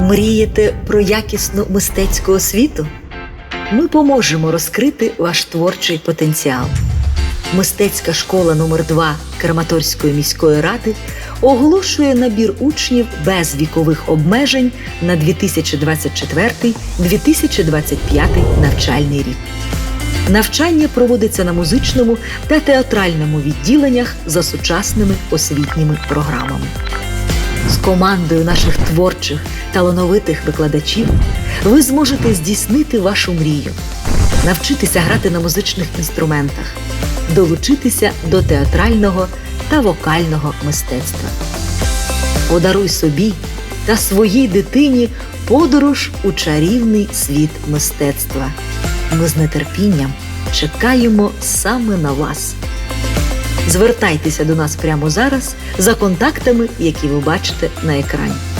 Мрієте про якісну мистецьку освіту? Ми поможемо розкрити ваш творчий потенціал. Мистецька школа номер 2 Краматорської міської ради оголошує набір учнів без вікових обмежень на 2024-2025 навчальний рік. Навчання проводиться на музичному та театральному відділеннях за сучасними освітніми програмами. З командою наших творчих талановитих викладачів ви зможете здійснити вашу мрію, навчитися грати на музичних інструментах, долучитися до театрального та вокального мистецтва. Подаруй собі та своїй дитині подорож у чарівний світ мистецтва. Ми з нетерпінням чекаємо саме на вас. Звертайтеся до нас прямо зараз за контактами, які ви бачите на екрані.